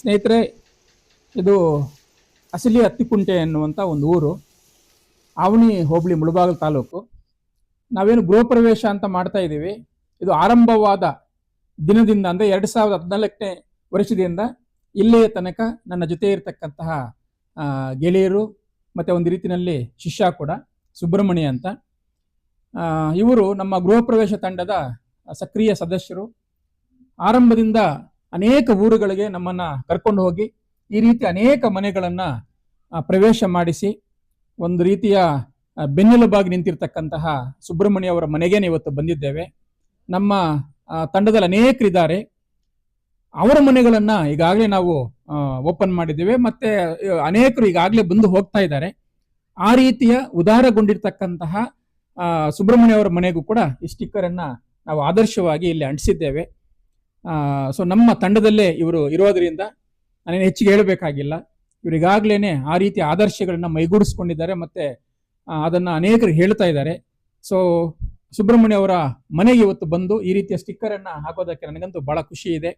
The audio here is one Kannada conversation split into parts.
ಸ್ನೇಹಿತರೆ, ಇದು ಅಸಲಿ ಹತ್ತಿಕುಂಟೆ ಎನ್ನುವಂಥ ಒಂದು ಊರು, ಆವಣಿ ಹೋಬಳಿ ಮುಳಬಾಗಿಲು ತಾಲೂಕು. ನಾವೇನು ಗೃಹ ಪ್ರವೇಶ ಅಂತ ಮಾಡ್ತಾ ಇದ್ದೀವಿ. ಇದು ಆರಂಭವಾದ ದಿನದಿಂದ ಅಂದರೆ ಎರಡು ಸಾವಿರದ ಹದಿನಾಲ್ಕನೇ ವರ್ಷದಿಂದ ಇಲ್ಲಿಯ ತನಕ ನನ್ನ ಜೊತೆ ಇರತಕ್ಕಂತಹ ಗೆಳೆಯರು ಮತ್ತು ಒಂದು ರೀತಿಯಲ್ಲಿ ಶಿಷ್ಯ ಕೂಡ, ಸುಬ್ರಹ್ಮಣ್ಯ ಅಂತ. ಇವರು ನಮ್ಮ ಗೃಹ ಪ್ರವೇಶ ತಂಡದ ಸಕ್ರಿಯ ಸದಸ್ಯರು. ಆರಂಭದಿಂದ ಅನೇಕ ಊರುಗಳಿಗೆ ನಮ್ಮನ್ನ ಕರ್ಕೊಂಡು ಹೋಗಿ ಈ ರೀತಿ ಅನೇಕ ಮನೆಗಳನ್ನ ಪ್ರವೇಶ ಮಾಡಿಸಿ ಒಂದು ರೀತಿಯ ಬೆನ್ನೆಲುಬಾಗಿ ನಿಂತಿರ್ತಕ್ಕಂತಹ ಸುಬ್ರಹ್ಮಣ್ಯ ಅವರ ಮನೆಗೇನೆ ಇವತ್ತು ಬಂದಿದ್ದೇವೆ. ನಮ್ಮ ತಂಡದಲ್ಲಿ ಅನೇಕರಿದ್ದಾರೆ. ಅವರ ಮನೆಗಳನ್ನ ಈಗಾಗಲೇ ನಾವು ಓಪನ್ ಮಾಡಿದ್ದೇವೆ. ಮತ್ತೆ ಅನೇಕರು ಈಗಾಗಲೇ ಬಂದು ಹೋಗ್ತಾ ಇದ್ದಾರೆ. ಆ ರೀತಿಯ ಉದಾರಗೊಂಡಿರ್ತಕ್ಕಂತಹ ಸುಬ್ರಹ್ಮಣ್ಯ ಅವರ ಮನೆಗೂ ಕೂಡ ಈ ಸ್ಟಿಕ್ಕರನ್ನು ನಾವು ಆದರ್ಶವಾಗಿ ಇಲ್ಲಿ ಅಂಟಿಸಿದ್ದೇವೆ. ಸೊ ನಮ್ಮ ತಂಡದಲ್ಲೇ ಇವರು ಇರೋದ್ರಿಂದ ನಾನೇನು ಹೆಚ್ಚಿಗೆ ಹೇಳಬೇಕಾಗಿಲ್ಲ. ಇವರು ಈಗಾಗಲೇ ಆ ರೀತಿಯ ಆದರ್ಶಗಳನ್ನ ಮೈಗೂಡಿಸ್ಕೊಂಡಿದ್ದಾರೆ ಮತ್ತೆ ಅದನ್ನ ಅನೇಕರು ಹೇಳ್ತಾ ಇದ್ದಾರೆ. ಸೊ ಸುಬ್ರಹ್ಮಣ್ಯ ಅವರ ಮನೆಗೆ ಇವತ್ತು ಬಂದು ಈ ರೀತಿಯ ಸ್ಟಿಕ್ಕರ್ ಹಾಕೋದಕ್ಕೆ ನನಗಂತೂ ಬಹಳ ಖುಷಿ ಇದೆ.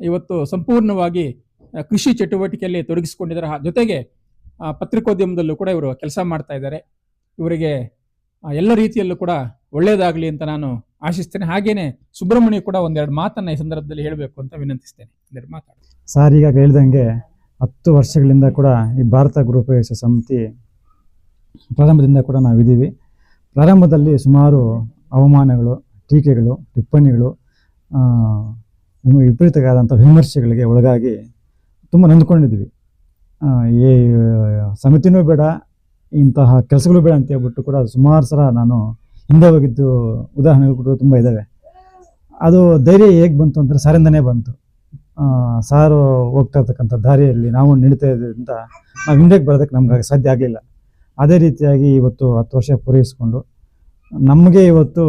ಇವತ್ತು ಸಂಪೂರ್ಣವಾಗಿ ಕೃಷಿ ಚಟುವಟಿಕೆಯಲ್ಲಿ ತೊಡಗಿಸಿಕೊಂಡಿದ್ದಾರೆ. ಜೊತೆಗೆ ಪತ್ರಿಕೋದ್ಯಮದಲ್ಲೂ ಕೂಡ ಇವರು ಕೆಲಸ ಮಾಡ್ತಾ ಇದ್ದಾರೆ. ಇವರಿಗೆ ಎಲ್ಲ ರೀತಿಯಲ್ಲೂ ಕೂಡ ಒಳ್ಳೆಯದಾಗಲಿ ಅಂತ ನಾನು ಆಶಿಸ್ತೇನೆ. ಹಾಗೇನೆ ಸುಬ್ರಹ್ಮಣ್ಯ ಕೂಡ ಒಂದೆರಡು ಮಾತನ್ನ ಈ ಸಂದರ್ಭದಲ್ಲಿ ಹೇಳಬೇಕು ಅಂತ ವಿನಂತಿಸ್ತೇನೆ. ಮಾತಾಡಿ. ಸರ್, ಈಗ ಹೇಳ್ದಂಗೆ ಹತ್ತು ವರ್ಷಗಳಿಂದ ಕೂಡ ಈ ಭಾರತ ಗೃಹಪ್ರವೇಶ ಸಮಿತಿ ಪ್ರಾರಂಭದಿಂದ ಕೂಡ ನಾವಿದ್ದೀವಿ. ಪ್ರಾರಂಭದಲ್ಲಿ ಸುಮಾರು ಅವಮಾನಗಳು, ಟೀಕೆಗಳು, ಟಿಪ್ಪಣಿಗಳು ವಿಪರೀತವಾದಂಥ ವಿಮರ್ಶೆಗಳಿಗೆ ಒಳಗಾಗಿ ತುಂಬ ನೊಂದ್ಕೊಂಡಿದ್ವಿ ಈ ಸಮಿತಿನೂ ಬೇಡ, ಇಂತಹ ಕೆಲಸಗಳು ಬೇಡ ಅಂತ ಹೇಳ್ಬಿಟ್ಟು ಕೂಡ ಸುಮಾರು ಸಲ ನಾನು ಹಿಂದೆ ಹೋಗಿದ್ದು ಉದಾಹರಣೆಗಳು ಕೂಡ ತುಂಬ ಇದ್ದಾವೆ ಅದು ಧೈರ್ಯ ಹೇಗೆ ಬಂತು ಅಂದರೆ ಸಾರಿಂದನೇ ಬಂತು. ಸಾರು ಹೋಗ್ತಾ ಇರ್ತಕ್ಕಂಥ ದಾರಿಯಲ್ಲಿ ನಾವು ನಡೀತಾ ಇದ್ದರಿಂದ ನಾವು ಹಿಂದಕ್ಕೆ ಬರೋದಕ್ಕೆ ನಮ್ಗೆ ಸಾಧ್ಯ ಆಗಲಿಲ್ಲ. ಅದೇ ರೀತಿಯಾಗಿ ಇವತ್ತು ಹತ್ತು ವರ್ಷ ಪೂರೈಸಿಕೊಂಡು ನಮಗೆ ಇವತ್ತು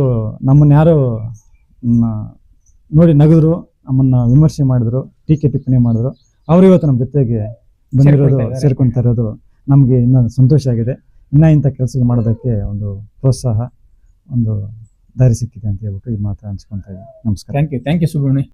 ನಮ್ಮನ್ನು ಯಾರು ನೋಡಿ ನಗಿದ್ರು ನಮ್ಮನ್ನು ವಿಮರ್ಶೆ ಮಾಡಿದ್ರು ಟೀಕೆ ಟಿಪ್ಪಣಿ ಮಾಡಿದ್ರು ಅವರು ಇವತ್ತು ನಮ್ಮ ಜೊತೆಗೆ ಬಂದಿರೋದು ಸೇರ್ಕೊಳ್ತಾ ಇರೋದು ನಮಗೆ ಇನ್ನೂ ಸಂತೋಷ ಆಗಿದೆ. ಇನ್ನೂ ಇಂಥ ಕೆಲಸ ಮಾಡೋದಕ್ಕೆ ಒಂದು ಪ್ರೋತ್ಸಾಹ. ಒಂದು ದಾರಿ ಸಿಕ್ಕಿದೆ ಅಂತ ಹೇಳ್ಬಿಟ್ಟು ಈ ಮಾತು ಅನ್ಸ್ಕೊಂತ ನಮಸ್ಕಾರ. Thank you thank you Subrahmanya